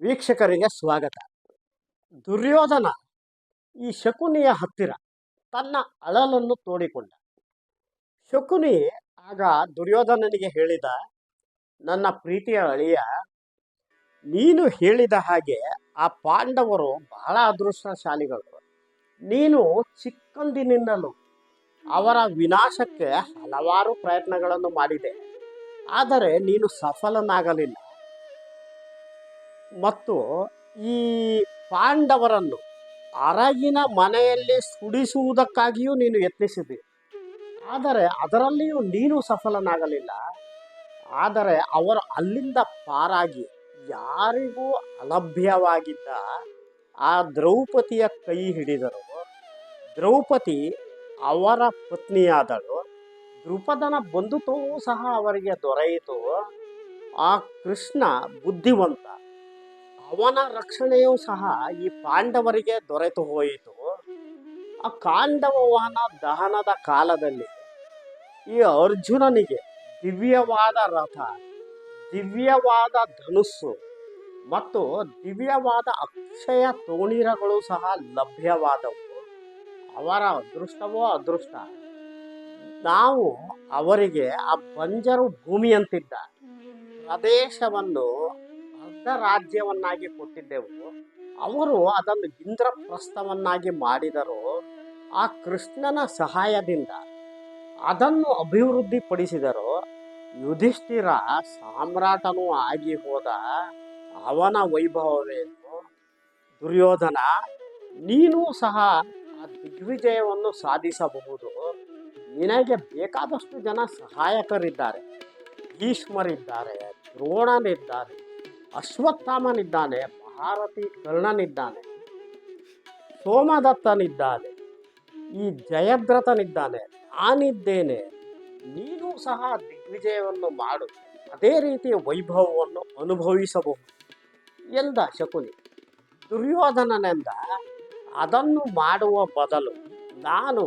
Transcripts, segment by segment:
ವೀಕ್ಷಕರಿಗೆ ಸ್ವಾಗತ. ದುರ್ಯೋಧನ ಈ ಶಕುನಿಯ ಹತ್ತಿರ ತನ್ನ ಅಳಲನ್ನು ತೋಡಿಕೊಂಡ. ಶಕುನಿ ಆಗ ದುರ್ಯೋಧನನಿಗೆ ಹೇಳಿದ, ನನ್ನ ಪ್ರೀತಿಯ ಅಳಿಯ, ನೀನು ಹೇಳಿದ ಹಾಗೆ ಆ ಪಾಂಡವರು ಬಹಳ ಅದೃಷ್ಟಶಾಲಿಗಳು. ನೀನು ಚಿಕ್ಕಂದಿನಿಂದಲೂ ಅವರ ವಿನಾಶಕ್ಕೆ ಹಲವಾರು ಪ್ರಯತ್ನಗಳನ್ನು ಮಾಡಿದೆ. ಆದರೆ ನೀನು ಸಫಲನಾಗಲಿಲ್ಲ. ಮತ್ತು ಈ ಪಾಂಡವರನ್ನು ಅರಗಿನ ಮನೆಯಲ್ಲಿ ಸುಡಿಸುವುದಕ್ಕಾಗಿಯೂ ನೀನು ಯತ್ನಿಸಿದೆ ಆದರೆ ಅದರಲ್ಲಿಯೂ ನೀನು ಸಫಲನಾಗಲಿಲ್ಲ. ಆದರೆ ಅವರು ಅಲ್ಲಿಂದ ಪಾರಾಗಿ ಯಾರಿಗೂ ಅಲಭ್ಯವಾಗಿದ್ದ ಆ ದ್ರೌಪದಿಯ ಕೈ ಹಿಡಿದರು. ದ್ರೌಪದಿ ಅವರ ಪತ್ನಿಯಾದಳು. ದೃಪದನ ಬಂಧುತ್ವವೂ ಸಹ ಅವರಿಗೆ ದೊರೆಯಿತು. ಆ ಕೃಷ್ಣ ಬುದ್ಧಿವಂತ. ಅವನ ರಕ್ಷಣೆಯೂ ಸಹ ಈ ಪಾಂಡವರಿಗೆ ದೊರೆತು ಹೋಯಿತು. ಆ ಕಾಂಡವನ ದಹನದ ಕಾಲದಲ್ಲಿ ಈ ಅರ್ಜುನನಿಗೆ ದಿವ್ಯವಾದ ರಥ, ದಿವ್ಯವಾದ ಧನುಸ್ಸು ಮತ್ತು ದಿವ್ಯವಾದ ಅಕ್ಷಯ ತೋಣಿರಗಳು ಸಹ ಲಭ್ಯವಾದವು. ಅವರ ಅದೃಷ್ಟವೋ ಅದೃಷ್ಟ. ನಾವು ಅವರಿಗೆ ಆ ಬಂಜರು ಭೂಮಿಯಂತಿದ್ದ ಪ್ರದೇಶವನ್ನು ಅರ್ಧ ರಾಜ್ಯವನ್ನಾಗಿ ಕೊಟ್ಟಿದ್ದೆವು. ಅವರು ಅದನ್ನು ಇಂದ್ರಪ್ರಸ್ಥವನ್ನಾಗಿ ಮಾಡಿದರು. ಆ ಕೃಷ್ಣನ ಸಹಾಯದಿಂದ ಅದನ್ನು ಅಭಿವೃದ್ಧಿಪಡಿಸಿದರು. ಯುಧಿಷ್ಠಿರ ಸಾಮ್ರಾಟನೂ ಆಗಿ ಹೋದ ಅವನ ವೈಭವವೇನು ದುರ್ಯೋಧನ, ನೀನೂ ಸಹ ಆ ದಿಗ್ವಿಜಯವನ್ನು ಸಾಧಿಸಬಹುದು. ನಿನಗೆ ಬೇಕಾದಷ್ಟು ಜನ ಸಹಾಯಕರಿದ್ದಾರೆ. ಭೀಷ್ಮರಿದ್ದಾರೆ ದ್ರೋಣನಿದ್ದಾರೆ ಅಶ್ವತ್ಥಾಮನಿದ್ದಾನೆ, ಭಾರತಿ ಕರ್ಣನಿದ್ದಾನೆ, ಸೋಮದತ್ತನಿದ್ದಾನೆ, ಈ ಜಯದ್ರಥನಿದ್ದಾನೆ, ನಾನಿದ್ದೇನೆ, ನೀನು ಸಹ ದಿಗ್ವಿಜಯವನ್ನು ಮಾಡು, ಅದೇ ರೀತಿಯ ವೈಭವವನ್ನು ಅನುಭವಿಸಬಹುದು. ಎಂದ ಶಕುನಿ, ದುರ್ಯೋಧನನೆಂದ ಅದನ್ನು ಮಾಡುವ ಬದಲು ನಾನು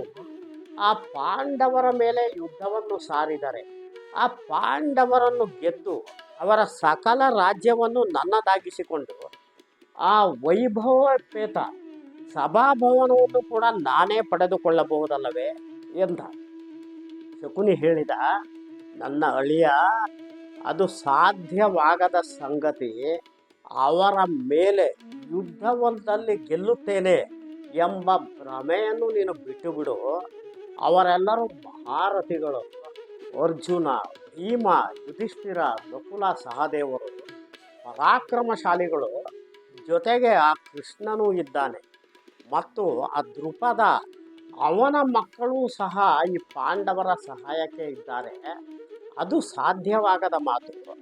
ಆ ಪಾಂಡವರ ಮೇಲೆ ಯುದ್ಧವನ್ನು ಸಾರಿದರೆ, ಆ ಪಾಂಡವರನ್ನು ಗೆದ್ದು ಅವರ ಸಕಲ ರಾಜ್ಯವನ್ನು ನನ್ನದಾಗಿಸಿಕೊಂಡು ಆ ವೈಭವಪೇತ ಸಭಾಭವನವನ್ನು ಕೂಡ ನಾನೇ ಪಡೆದುಕೊಳ್ಳಬಹುದಲ್ಲವೇ ಎಂದ. ಶಕುನಿ ಹೇಳಿದ, ನನ್ನ ಅಳಿಯ, ಅದು ಸಾಧ್ಯವಾಗದ ಸಂಗತಿ, ಅವರ ಮೇಲೆ ಯುದ್ಧವೊಂದಲ್ಲಿ ಗೆಲ್ಲುತ್ತೇನೆ ಎಂಬ ಭ್ರಮೆಯನ್ನು ನೀನು ಬಿಟ್ಟು ಬಿಡು ಅವರೆಲ್ಲರೂ ಮಹಾರಥಿಗಳು. ಅರ್ಜುನ, ಭೀಮ, ಯುಧಿಷ್ಠಿರ, ನಕುಲ, ಸಹದೇವರು, ಪರಾಕ್ರಮಶಾಲಿಗಳು ಜೊತೆಗೆ ಆ ಕೃಷ್ಣನೂ ಇದ್ದಾನೆ. ಮತ್ತು ಆ ದೃಪದ ಅವನ ಮಕ್ಕಳು ಸಹ ಈ ಪಾಂಡವರ ಸಹಾಯಕ್ಕೆ ಇದ್ದಾರೆ. ಅದು ಸಾಧ್ಯವಾಗದ ಮಾತು.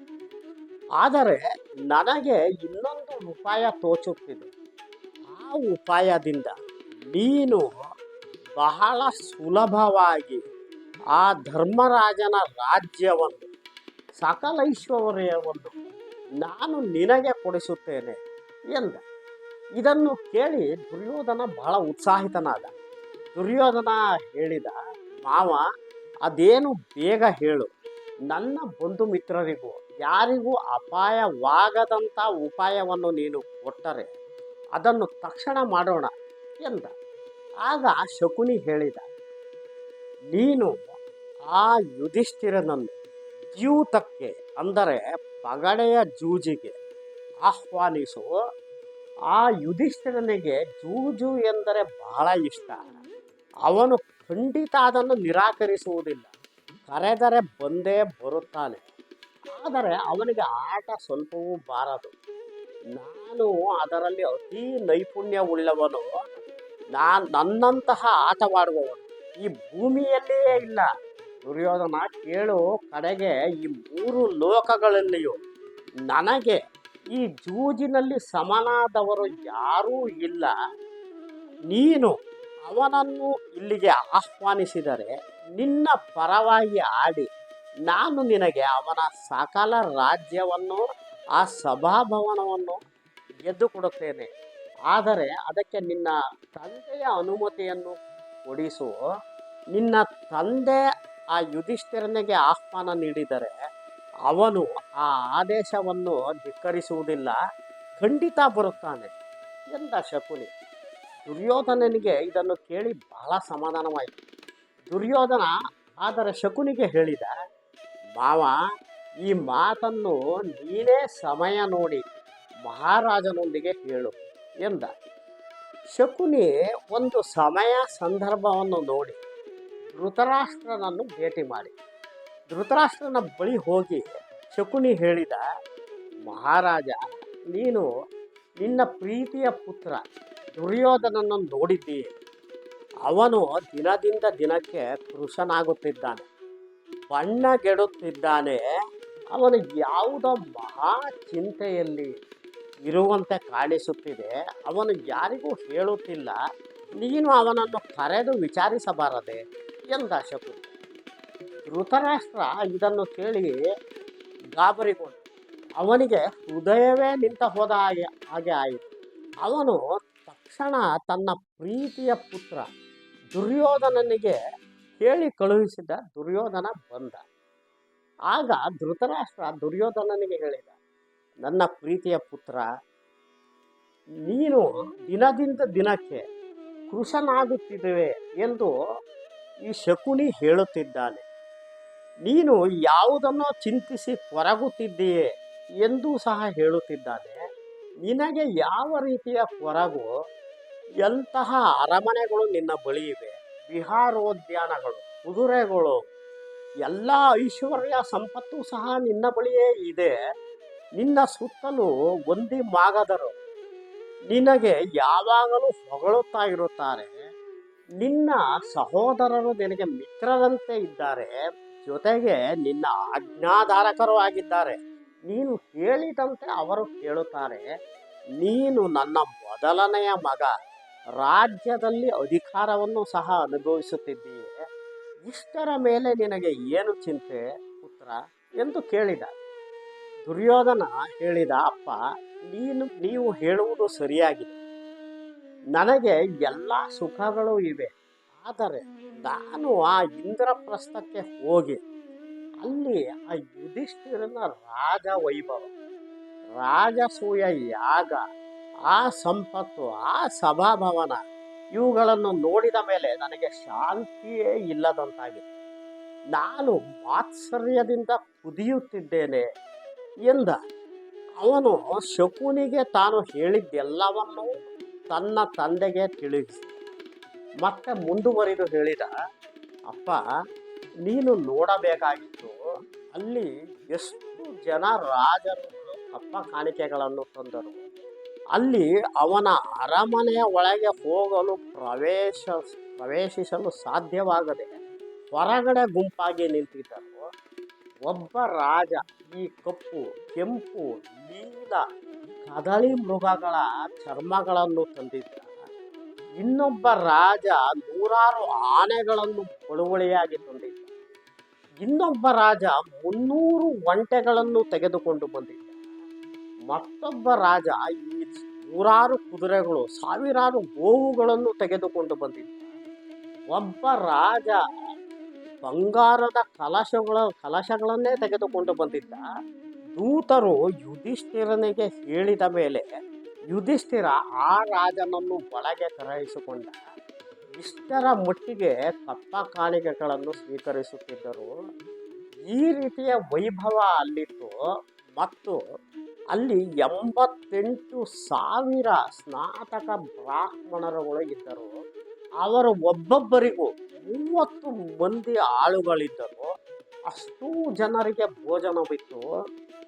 ಆದರೆ ನನಗೆ ಇನ್ನೊಂದು ಉಪಾಯ ತೋಚುತ್ತಿದೆ. ಆ ಉಪಾಯದಿಂದ ನೀನು ಬಹಳ ಸುಲಭವಾಗಿ ಆ ಧರ್ಮರಾಜನ ರಾಜ್ಯವನ್ನು ಸಕಲ ಐಶ್ವರ್ಯವನ್ನು ನಾನು ನಿನಗೆ ಕೊಡಿಸುತ್ತೇನೆ ಎಂದ. ಇದನ್ನು ಕೇಳಿ ದುರ್ಯೋಧನ ಬಹಳ ಉತ್ಸಾಹಿತನಾದ. ದುರ್ಯೋಧನ ಹೇಳಿದ, ಮಾವ, ಅದೇನು ಬೇಗ ಹೇಳು. ನನ್ನ ಬಂಧು ಮಿತ್ರರಿಗೂ, ಯಾರಿಗೂ ಅಪಾಯವಾಗದಂಥ ಉಪಾಯವನ್ನು ನೀನು ಕೊಟ್ಟರೆ ಅದನ್ನು ತಕ್ಷಣ ಮಾಡೋಣ ಎಂದ. ಆಗ ಶಕುನಿ ಹೇಳಿದ, ನೀನು ಆ ಯುಧಿಷ್ಠಿರನನ್ನು ದ್ಯೂತಕ್ಕೆ, ಅಂದರೆ ಪಗಡೆಯ ಜೂಜಿಗೆ ಆಹ್ವಾನಿಸು. ಆ ಯುಧಿಷ್ಠಿರನಿಗೆ ಜೂಜು ಎಂದರೆ ಬಹಳ ಇಷ್ಟ. ಅವನು ಖಂಡಿತ ಅದನ್ನು ನಿರಾಕರಿಸುವುದಿಲ್ಲ. ಕರೆದರೆ ಬಂದೇ ಬರುತ್ತಾನೆ. ಆದರೆ ಅವನಿಗೆ ಆಟ ಸ್ವಲ್ಪವೂ ಬಾರದು. ನಾನು ಅದರಲ್ಲಿ ಅತಿ ನೈಪುಣ್ಯವುಳ್ಳವನು. ನಾನು ನನ್ನಂತಹ ಆಟವಾಡುವವನು ಈ ಭೂಮಿಯಲ್ಲಿಯೇ ಇಲ್ಲ. ದುರ್ಯೋಧನ ಕೇಳು, ಕಡೆಗೆ ಈ ಮೂರು ಲೋಕಗಳಲ್ಲಿಯೂ ನನಗೆ ಈ ಜೂಜಿನಲ್ಲಿ ಸಮನಾದವರು ಯಾರೂ ಇಲ್ಲ. ನೀನು ಅವನನ್ನು ಇಲ್ಲಿಗೆ ಆಹ್ವಾನಿಸಿದರೆ ನಿನ್ನ ಪರವಾಗಿ ಆಡಿ, ನಾನು ನಿನಗೆ ಅವನ ಸಕಲ ರಾಜ್ಯವನ್ನು, ಆ ಸಭಾಭವನವನ್ನು ಗೆದ್ದು ಕೊಡುತ್ತೇನೆ ಆದರೆ ಅದಕ್ಕೆ ನಿನ್ನ ತಂದೆಯ ಅನುಮತಿಯನ್ನು ಕೊಡಿಸು. ನಿನ್ನ ತಂದೆ ಆ ಯುಧಿಷ್ಠಿರನಿಗೆ ಆಹ್ವಾನ ನೀಡಿದರೆ ಅವನು ಆ ಆದೇಶವನ್ನು ಧಿಕ್ಕರಿಸುವುದಿಲ್ಲ, ಖಂಡಿತ ಬರುತ್ತಾನೆ ಎಂದ ಶಕುನಿ. ದುರ್ಯೋಧನನಿಗೆ ಇದನ್ನು ಕೇಳಿ ಬಹಳ ಸಮಾಧಾನವಾಯಿತು. ದುರ್ಯೋಧನ ಆದರೆ ಶಕುನಿಗೆ ಹೇಳಿದ, ಮಾವ, ಈ ಮಾತನ್ನು ನೀನೇ ಸಮಯ ನೋಡಿ, ಮಹಾರಾಜನೊಂದಿಗೆ ಹೇಳು ಎಂದ. ಶಕುನಿ ಒಂದು ಸಮಯ ಸಂದರ್ಭವನ್ನು ನೋಡಿ ಧೃತರಾಷ್ಟ್ರನನ್ನು ಭೇಟಿ ಮಾಡಿ. ಧೃತರಾಷ್ಟ್ರನ ಬಳಿ ಹೋಗಿ ಶಕುನಿ ಹೇಳಿದ, ಮಹಾರಾಜ, ನೀನು ನಿನ್ನ ಪ್ರೀತಿಯ ಪುತ್ರ ದುರ್ಯೋಧನನ್ನು ನೋಡಿದ್ದೀ. ಅವನು ದಿನದಿಂದ ದಿನಕ್ಕೆ ಕೃಶನಾಗುತ್ತಿದ್ದಾನೆ ಬಣ್ಣಗೆಡುತ್ತಿದ್ದಾನೆ ಅವನು ಯಾವುದೋ ಮಹಾ ಚಿಂತೆಯಲ್ಲಿ ಇರುವಂತೆ ಕಾಣಿಸುತ್ತಿದೆ. ಅವನು ಯಾರಿಗೂ ಹೇಳುತ್ತಿಲ್ಲ. ನೀನು ಅವನನ್ನು ಕರೆದು ವಿಚಾರಿಸಬಾರದೆ. ಎಂದ ಶಕು ಧೃತರಾಷ್ಟ್ರ ಇದನ್ನು ಕೇಳಿ ಗಾಬರಿಗೊಂಡು ಅವನಿಗೆ ಹೃದಯವೇ ನಿಂತ ಹೋದ ಹಾಗೆ ಹಾಗೆ ಆಯಿತು. ಅವನು ತಕ್ಷಣ ತನ್ನ ಪ್ರೀತಿಯ ಪುತ್ರ ದುರ್ಯೋಧನನಿಗೆ ಹೇಳಿ ಕಳುಹಿಸಿದ ದುರ್ಯೋಧನ ಬಂದ. ಆಗ ಧೃತರಾಷ್ಟ್ರ ದುರ್ಯೋಧನನಿಗೆ ಹೇಳಿದ, ನನ್ನ ಪ್ರೀತಿಯ ಪುತ್ರ, ನೀನು ದಿನದಿಂದ ದಿನಕ್ಕೆ ಕೃಶನಾಗುತ್ತಿದ್ದೇವೆ ಎಂದು ಈ ಶಕುನಿ ಹೇಳುತ್ತಿದ್ದಾನೆ, ನೀನು ಯಾವುದನ್ನು ಚಿಂತಿಸಿ ಕೊರಗುತ್ತಿದ್ದೀಯೇ ಎಂದೂ ಸಹ ಹೇಳುತ್ತಿದ್ದಾನೆ. ನಿನಗೆ ಯಾವ ರೀತಿಯ ಕೊರಗು? ಎಂತಹ ಅರಮನೆಗಳು ನಿನ್ನ ಬಳಿ ಇವೆ ವಿಹಾರೋದ್ಯಾನಗಳು, ಕುದುರೆಗಳು, ಎಲ್ಲ ಐಶ್ವರ್ಯ ಸಂಪತ್ತು ಸಹ ನಿನ್ನ ಬಳಿಯೇ ಇದೆ. ನಿನ್ನ ಸುತ್ತಲೂ ಒಂದಿ ಮಾಗದರು. ನಿನಗೆ ಯಾವಾಗಲೂ ಹೊಗಳುತ್ತಾ ಇರುತ್ತಾರೆ. ನಿನ್ನ ಸಹೋದರರು ನಿನಗೆ ಮಿತ್ರರಂತೆ ಇದ್ದಾರೆ. ಜೊತೆಗೆ ನಿನ್ನ ಆಜ್ಞಾಧಾರಕರು ಆಗಿದ್ದಾರೆ. ನೀನು ಹೇಳಿದಂತೆ ಅವರು ಕೇಳುತ್ತಾರೆ ನೀನು ನನ್ನ ಮೊದಲನೆಯ ಮಗ. ರಾಜ್ಯದಲ್ಲಿ ಅಧಿಕಾರವನ್ನು ಸಹ ಅನುಭವಿಸುತ್ತಿದ್ದೀಯೆ. ಇಷ್ಟರ ಮೇಲೆ ನಿನಗೆ ಏನು ಚಿಂತೆ ಪುತ್ರ ಎಂದು ಕೇಳಿದ. ದುರ್ಯೋಧನ ಹೇಳಿದ, ಅಪ್ಪ, ನೀನು, ನೀವು ಹೇಳುವುದು ಸರಿಯಾಗಿದೆ. ನನಗೆ ಎಲ್ಲ ಸುಖಗಳು ಇವೆ. ಆದರೆ ನಾನು ಆ ಇಂದ್ರಪ್ರಸ್ಥಕ್ಕೆ ಹೋಗಿ ಅಲ್ಲಿ ಆ ಯುಧಿಷ್ಠಿರನ ರಾಜ ವೈಭವ ರಾಜಸೂಯ ಯಾಗ, ಆ ಸಂಪತ್ತು, ಆ ಸಭಾಭವನ ಇವುಗಳನ್ನು ನೋಡಿದ ಮೇಲೆ ನನಗೆ ಶಾಂತಿಯೇ ಇಲ್ಲದಂತಾಗಿದೆ. ನಾನು ಮಾತ್ಸರ್ಯದಿಂದ ಕುದಿಯುತ್ತಿದ್ದೇನೆ ಎಂದ. ಅವನು ಶಕುನಿಗೆ ತಾನು ಹೇಳಿದ್ದೆಲ್ಲವನ್ನೂ ತನ್ನ ತಂದೆಗೆ ತಿಳಿಸಿ. ಮತ್ತೆ ಮುಂದುವರಿದು ಹೇಳಿದ, ಅಪ್ಪ, ನೀನು ನೋಡಬೇಕಾಗಿತ್ತು, ಅಲ್ಲಿ ಎಷ್ಟು ಜನ ರಾಜರು ಅಪ್ಪ ಕಾಣಿಕೆಗಳನ್ನು ತಂದರು. ಅಲ್ಲಿ ಅವನ ಅರಮನೆಯ ಒಳಗೆ ಹೋಗಲು ಪ್ರವೇಶ, ಪ್ರವೇಶಿಸಲು ಸಾಧ್ಯವಾಗದೆ ಹೊರಗಡೆ ಗುಂಪಾಗಿ ನಿಂತಿದ್ದರು. ಒಬ್ಬ ರಾಜ, ಈ ಕಪ್ಪು, ಕೆಂಪು, ನೀಲ ಕದಳಿ ಮೃಗಗಳ ಚರ್ಮಗಳನ್ನು ತಂದಿದ್ದ. ಇನ್ನೊಬ್ಬ ರಾಜ ನೂರಾರು ಆನೆಗಳನ್ನು ಬಳುವಳಿಯಾಗಿ ತಂದಿದ್ದ. ಇನ್ನೊಬ್ಬ ರಾಜ ಮುನ್ನೂರು ಒಂಟೆಗಳನ್ನು ತೆಗೆದುಕೊಂಡು ಬಂದಿದ್ದ. ಮತ್ತೊಬ್ಬ ರಾಜ ಈ ನೂರಾರು ಕುದುರೆಗಳು, ಸಾವಿರಾರು ಗೋವುಗಳನ್ನು ತೆಗೆದುಕೊಂಡು ಬಂದಿದ್ದ. ಒಬ್ಬ ರಾಜ ಬಂಗಾರದ ಕಲಶಗಳ, ಕಲಶಗಳನ್ನೇ ತೆಗೆದುಕೊಂಡು ಬಂದಿದ್ದ. ದೂತರು ಯುಧಿಷ್ಠಿರನಿಗೆ ಹೇಳಿದ ಮೇಲೆ ಯುಧಿಷ್ಠಿರ ಆ ರಾಜನನ್ನು ಒಳಗೆ ಕರೆಯಿಸಿಕೊಂಡ. ಇಷ್ಟರ ಮಟ್ಟಿಗೆ ಕಪ್ಪ ಕಾಣಿಕೆಗಳನ್ನು ಸ್ವೀಕರಿಸುತ್ತಿದ್ದರು. ಈ ರೀತಿಯ ವೈಭವ ಅಲ್ಲಿತ್ತು. ಮತ್ತು ಅಲ್ಲಿ ಎಂಬತ್ತೆಂಟು ಸಾವಿರ ಸ್ನಾತಕ ಬ್ರಾಹ್ಮಣರುಗಳು ಇದ್ದರು. ಅವರು ಒಬ್ಬೊಬ್ಬರಿಗೂ ಮೂವತ್ತು ಮಂದಿ ಆಳುಗಳಿದ್ದರು. ಅಷ್ಟೂ ಜನರಿಗೆ ಭೋಜನವಿತ್ತು.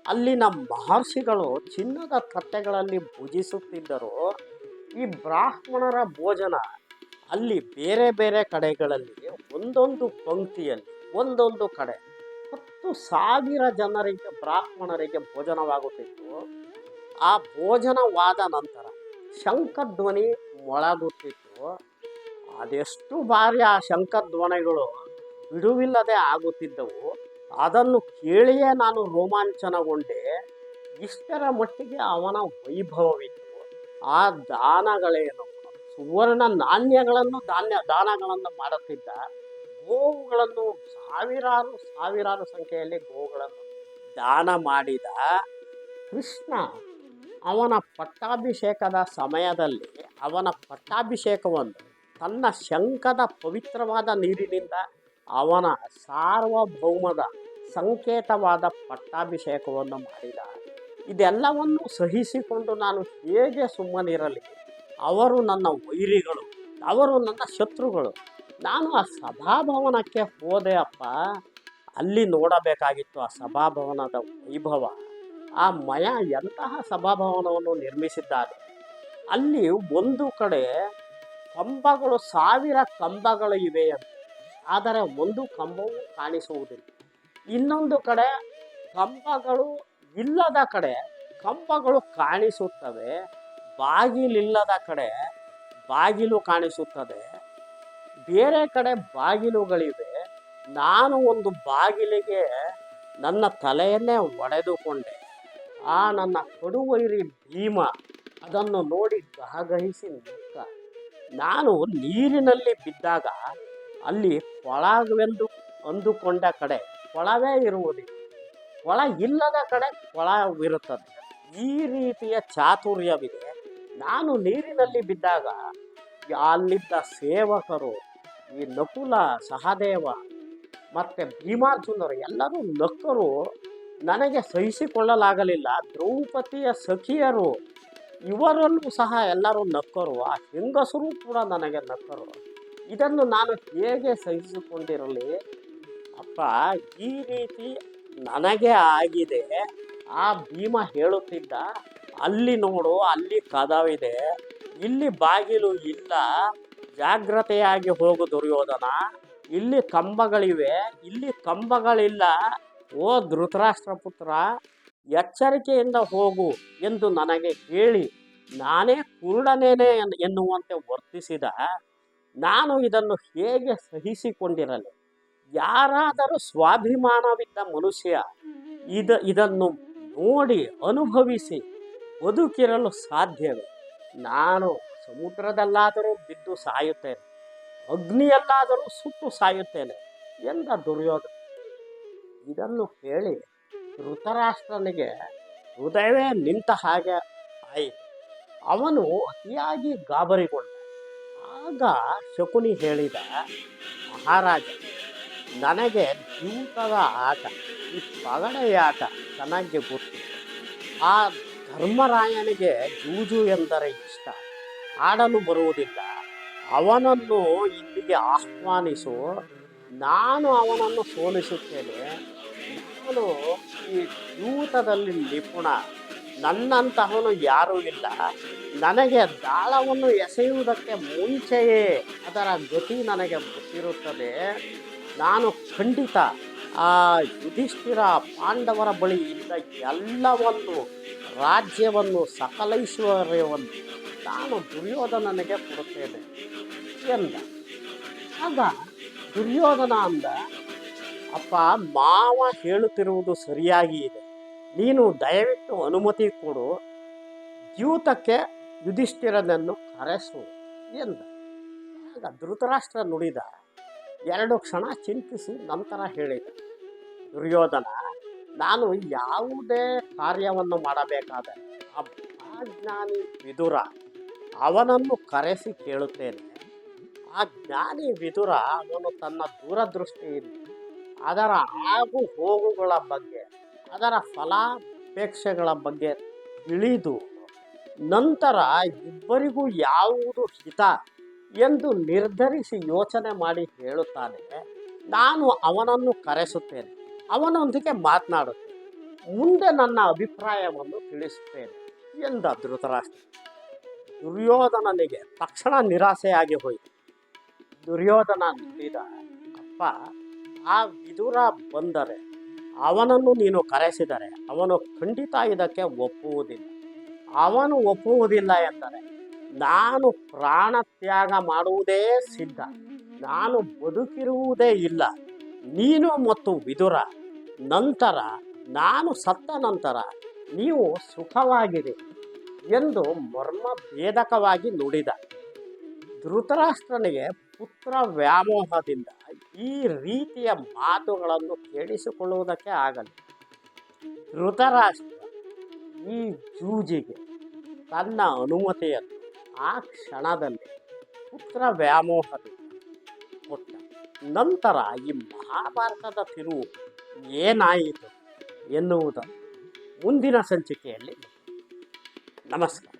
ಅಲ್ಲಿನ ಮಹರ್ಷಿಗಳು ಚಿನ್ನದ ತಟ್ಟೆಗಳಲ್ಲಿ ಭುಜಿಸುತ್ತಿದ್ದರು. ಈ ಬ್ರಾಹ್ಮಣರ ಭೋಜನ ಅಲ್ಲಿ ಬೇರೆ ಬೇರೆ ಕಡೆಗಳಲ್ಲಿ, ಒಂದೊಂದು ಪಂಕ್ತಿಯಲ್ಲಿ, ಒಂದೊಂದು ಕಡೆ ಹತ್ತು ಸಾವಿರ ಜನರಿಗೆ ಬ್ರಾಹ್ಮಣರಿಗೆ ಭೋಜನವಾಗುತ್ತಿತ್ತು. ಆ ಭೋಜನವಾದ ನಂತರ ಶಂಖಧ್ವನಿ ಮೊಳಗುತ್ತಿತ್ತು. ಅದೆಷ್ಟು ಬಾರಿ ಆ ಶಂಖಧ್ವನಿಗಳು ಬಿಡುವಿಲ್ಲದೆ ಆಗುತ್ತಿದ್ದವು. ಅದನ್ನು ಕೇಳಿಯೇ ನಾನು ರೋಮಾಂಚನಗೊಂಡೆ. ಇಷ್ಟರ ಮಟ್ಟಿಗೆ ಅವನ ವೈಭವವಿತ್ತು. ಆ ದಾನಗಳೇನು? ಸುವರ್ಣ ನಾಣ್ಯಗಳನ್ನು ಧಾನ್ಯ ದಾನಗಳನ್ನು ಮಾಡುತ್ತಿದ್ದ. ಗೋವುಗಳನ್ನು ಸಾವಿರಾರು ಸಾವಿರಾರು ಸಂಖ್ಯೆಯಲ್ಲಿ ಗೋವುಗಳನ್ನು ದಾನ ಮಾಡಿದ ಕೃಷ್ಣ ಅವನ ಪಟ್ಟಾಭಿಷೇಕದ ಸಮಯದಲ್ಲಿ ಅವನ ಪಟ್ಟಾಭಿಷೇಕವನ್ನು ತನ್ನ ಶಂಖದ ಪವಿತ್ರವಾದ ನೀರಿನಿಂದ ಅವನ ಸಾರ್ವಭೌಮದ ಸಂಕೇತವಾದ ಪಟ್ಟಾಭಿಷೇಕವನ್ನು ಮಾಡಿದ ಇದೆಲ್ಲವನ್ನು ಸಹಿಸಿಕೊಂಡು ನಾನು ಹೇಗೆ ಸುಮ್ಮನಿರಲಿ? ಅವರು ನನ್ನ ವೈರಿಗಳು, ಅವರು ನನ್ನ ಶತ್ರುಗಳು. ನಾನು ಆ ಸಭಾಭವನಕ್ಕೆ ಹೋದೆ ಅಪ್ಪ. ಅಲ್ಲಿ ನೋಡಬೇಕಾಗಿತ್ತು ಆ ಸಭಾಭವನದ ವೈಭವ. ಆ ಮಯ ಎಂತಹ ಸಭಾಭವನವನ್ನು ನಿರ್ಮಿಸಿದ್ದಾರೆ? ಅಲ್ಲಿ ಒಂದು ಕಡೆ ಕಂಬಗಳು, ಸಾವಿರ ಕಂಬಗಳು ಇವೆ ಅಂತ. ಆದರೆ ಒಂದು ಕಂಬವೂ ಕಾಣಿಸುವುದಿಲ್ಲ. ಇನ್ನೊಂದು ಕಡೆ ಕಂಬಗಳು ಇಲ್ಲದ ಕಡೆ ಕಂಬಗಳು ಕಾಣಿಸುತ್ತವೆ, ಬಾಗಿಲಿಲ್ಲದ ಕಡೆ ಬಾಗಿಲು ಕಾಣಿಸುತ್ತದೆ. ಬೇರೆ ಕಡೆ ಬಾಗಿಲುಗಳಿವೆ. ನಾನು ಒಂದು ಬಾಗಿಲಿಗೆ ನನ್ನ ತಲೆಯನ್ನೇ ಒಡೆದುಕೊಂಡೆ. ಆ ನನ್ನ ಕಡುವೈರಿ ಭೀಮ ಅದನ್ನು ನೋಡಿ ಗಹಗಹಿಸಿ ನಿಂತ. ನಾನು ನೀರಿನಲ್ಲಿ ಬಿದ್ದಾಗ ಅಲ್ಲಿ ಕೊಳವೆಂದು ಅಂದುಕೊಂಡ ಕಡೆ ಕೊಳವೇ ಇರುವುದಿಲ್ಲ ಕೊಳ ಇಲ್ಲದ ಕಡೆ ಕೊಳವಿರುತ್ತದೆ ಈ ರೀತಿಯ ಚಾತುರ್ಯವಿದೆ. ನಾನು ನೀರಿನಲ್ಲಿ ಬಿದ್ದಾಗ ಅಲ್ಲಿದ್ದ ಸೇವಕರು, ಈ ನಕುಲ, ಸಹದೇವ, ಮತ್ತು ಭೀಮಾರ್ಜುನರು ಎಲ್ಲರೂ ನಕ್ಕರು ನನಗೆ ಸಹಿಸಿಕೊಳ್ಳಲಾಗಲಿಲ್ಲ. ದ್ರೌಪದಿಯ ಸಖಿಯರು ಇವರಲ್ಲೂ ಸಹ ಎಲ್ಲರೂ ನಕ್ಕರು. ಆ ಹೆಂಗಸರು ಕೂಡ ನನಗೆ ನಕ್ಕರು. ಇದನ್ನು ನಾನು ಹೇಗೆ ಸಹಿಸಿಕೊಂಡಿರಲಿ? ಅಪ್ಪ, ಈ ರೀತಿ ನನಗೆ ಆಗಿದೆ. ಆ ಭೀಮ ಹೇಳುತ್ತಿದ್ದ, ಅಲ್ಲಿ ನೋಡು, ಅಲ್ಲಿ ಕದವಿದೆ. ಇಲ್ಲಿ ಬಾಗಿಲು ಇಲ್ಲ. ಜಾಗ್ರತೆಯಾಗಿ ಹೋಗು ದುರ್ಯೋಧನ. ಇಲ್ಲಿ ಕಂಬಗಳಿವೆ. ಇಲ್ಲಿ ಕಂಬಗಳಿಲ್ಲ. ಓ ಧೃತರಾಷ್ಟ್ರಪುತ್ರ, ಎಚ್ಚರಿಕೆಯಿಂದ ಹೋಗು ಎಂದು ನನಗೆ ಹೇಳಿ, ನಾನೇ ಕುರುಡನೇನೆ ಎನ್- ಎನ್ನುವಂತೆ ವರ್ತಿಸಿದ, ನಾನು ಇದನ್ನು ಹೇಗೆ ಸಹಿಸಿಕೊಂಡಿರಲಿ? ಯಾರಾದರೂ ಸ್ವಾಭಿಮಾನವಿದ್ದ ಮನುಷ್ಯ ಇದ ಇದನ್ನು ನೋಡಿ ಅನುಭವಿಸಿ ಬದುಕಿರಲು ಸಾಧ್ಯವೇ? ನಾನು ಸಮುದ್ರದಲ್ಲಾದರೂ ಬಿದ್ದು ಸಾಯುತ್ತೇನೆ, ಅಗ್ನಿಯಲ್ಲಾದರೂ ಸುಟ್ಟು ಸಾಯುತ್ತೇನೆ ಎಂದ ದುರ್ಯೋಧನ. ಇದನ್ನು ಹೇಳಿ ಧೃತರಾಷ್ಟ್ರನಿಗೆ ಹೃದಯವೇ ನಿಂತ ಹಾಗೆ ಆಯಿತು. ಅವನು ಅತಿಯಾಗಿ ಗಾಬರಿಗೊಂಡ. ಆಗ ಶಕುನಿ ಹೇಳಿದ, ಮಹಾರಾಜ ನನಗೆ ದ್ಯೂತದ ಆಟ, ಈ ಪಗಡೆಯ ಆಟ ಚೆನ್ನಾಗಿ ಗೊತ್ತು. ಆ ಧರ್ಮರಾಯನಿಗೆ ಜೂಜು ಎಂದರೆ ಇಷ್ಟ. ಆಡಲು ಬರುವುದಿಲ್ಲ. ಅವನನ್ನು ಇಲ್ಲಿಗೆ ಆಹ್ವಾನಿಸು. ನಾನು ಅವನನ್ನು ಸೋಲಿಸುತ್ತೇನೆ. ನಾನು ಈ ಜೂತದಲ್ಲಿ ನಿಪುಣ. ನನ್ನಂತಹವನು ಯಾರೂ ಇಲ್ಲ. ನನಗೆ ದಾಳವನ್ನು ಎಸೆಯುವುದಕ್ಕೆ ಮುಂಚೆಯೇ ಅದರ ಗತಿ ನನಗೆ ಗೊತ್ತಿರುತ್ತದೆ. ನಾನು ಖಂಡಿತ ಆ ಯುಧಿಷ್ಠಿರ ಪಾಂಡವರ ಬಳಿ ಇದ್ದ ಎಲ್ಲವನ್ನು, ರಾಜ್ಯವನ್ನು ಸಕಲೈಶ್ವರ್ಯವನ್ನು ನಾನು ದುರ್ಯೋಧನನಿಗೆ ಕೊಡುತ್ತೇನೆ ಎಂದ. ಆಗ ದುರ್ಯೋಧನ ಅಂದ, ಅಪ್ಪ, ಮಾವ ಹೇಳುತ್ತಿರುವುದು ಸರಿಯಾಗಿ ಇದೆ. ನೀನು ದಯವಿಟ್ಟು ಅನುಮತಿ ಕೊಡು, ದ್ಯೂತಕ್ಕೆ ಯುಧಿಷ್ಠಿರನನ್ನು ಕರೆಸು ಎಂದ. ಆಗ ಧೃತರಾಷ್ಟ್ರ ನುಡಿದ ಎರಡು ಕ್ಷಣ ಚಿಂತಿಸಿ ನಂತರ ಹೇಳಿದ, ದುರ್ಯೋಧನ, ನಾನು ಯಾವುದೇ ಕಾರ್ಯವನ್ನು ಮಾಡಬೇಕಾದರೆ ಆ ಜ್ಞಾನಿ ವಿದುರ ಅವನನ್ನು ಕರೆಸಿ ಕೇಳುತ್ತೇನೆ. ಆ ಜ್ಞಾನಿ ವಿದುರ ಅವನು ತನ್ನ ದೂರದೃಷ್ಟಿಯಿಂದ ಅದರ ಆಗು ಹೋಗುಗಳ ಬಗ್ಗೆ, ಅದರ ಫಲಾಪೇಕ್ಷೆಗಳ ಬಗ್ಗೆ ತಿಳಿದು ನಂತರ ಇಬ್ಬರಿಗೂ ಯಾವುದು ಹಿತ ಎಂದು ನಿರ್ಧರಿಸಿ ಯೋಚನೆ ಮಾಡಿ ಹೇಳುತ್ತಾನೆ, ನಾನು ಅವನನ್ನು ಕರೆಸುತ್ತೇನೆ, ಅವನೊಂದಿಗೆ ಮಾತನಾಡುತ್ತೇನೆ, ಮುಂದೆ ನನ್ನ ಅಭಿಪ್ರಾಯವನ್ನು ತಿಳಿಸುತ್ತೇನೆ ಎಂದ ಧೃತರಾಷ್ಟ್ರ. ದುರ್ಯೋಧನನಿಗೆ ತಕ್ಷಣ ನಿರಾಸೆಯಾಗಿ ಹೋಯಿತು. ದುರ್ಯೋಧನ ನಿಂತಿದ ಅಪ್ಪ, ಆ ವಿದುರ ಬಂದರೆ, ಅವನನ್ನು ನೀನು ಕರೆಸಿದರೆ ಅವನು ಖಂಡಿತ ಇದಕ್ಕೆ ಒಪ್ಪುವುದಿಲ್ಲ. ಅವನು ಒಪ್ಪುವುದಿಲ್ಲ ಎಂದರೆ ನಾನು ಪ್ರಾಣ ತ್ಯಾಗ ಮಾಡುವುದೇ ಸಿದ್ಧ. ನಾನು ಬದುಕಿರುವುದೇ ಇಲ್ಲ. ನೀನು ಮತ್ತು ವಿದುರ. ನಂತರ ನಾನು ಸತ್ತ ನಂತರ ನೀವು ಸುಖವಾಗಿರಿ ಎಂದು ಮರ್ಮ ಭೇದಕವಾಗಿ ನುಡಿದ. ಧೃತರಾಷ್ಟ್ರನಿಗೆ ಪುತ್ರ ವ್ಯಾಮೋಹದಿಂದ ಈ ರೀತಿಯ ಮಾತುಗಳನ್ನು ಕೇಳಿಸಿಕೊಳ್ಳುವುದಕ್ಕೆ ಆಗಲಿ ಧೃತರಾಷ್ಟ್ರ ಈ ಜೂಜಿಗೆ ತನ್ನ ಅನುಮತಿಯನ್ನು ಆ ಕ್ಷಣದಲ್ಲಿ ಪುತ್ರ ವ್ಯಾಮೋಹದಿಂದ ಕೊಟ್ಟ ನಂತರ ಈ ಮಹಾಭಾರತದ ತಿರುವು ಏನಾಯಿತು ಎನ್ನುವುದನ್ನು ಮುಂದಿನ ಸಂಚಿಕೆಯಲ್ಲಿ ನಮಸ್ಕಾರ.